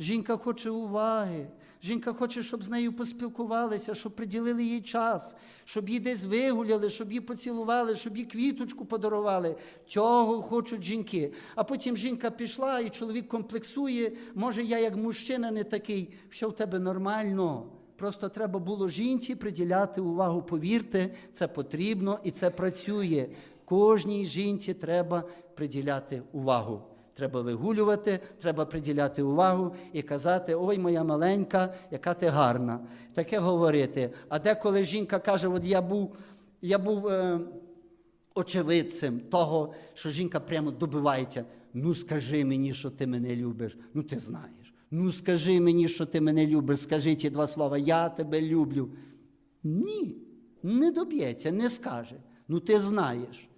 Жінка хоче уваги. Жінка хоче, щоб з нею поспілкувалися, щоб приділили їй час, щоб її десь вигуляли, щоб її поцілували, щоб їй квіточку подарували. Цього хочуть жінки. А потім жінка пішла, і чоловік комплексує. Може, я як мужчина не такий, все в тебе нормально. Просто треба було жінці приділяти увагу. Повірте, це потрібно і це працює. Кожній жінці треба приділяти увагу. Треба вигулювати, треба приділяти увагу і казати: ой, моя маленька, яка ти гарна. Таке говорити. А деколи жінка каже: От я був, я був е, очевидцем того, що жінка прямо добивається. Ну скажи мені, що ти мене любиш. Ну ти знаєш. Ну скажи мені, що ти мене любиш. Скажи ті два слова, я тебе люблю. Ні, не доб'ється, не скаже. Ну ти знаєш.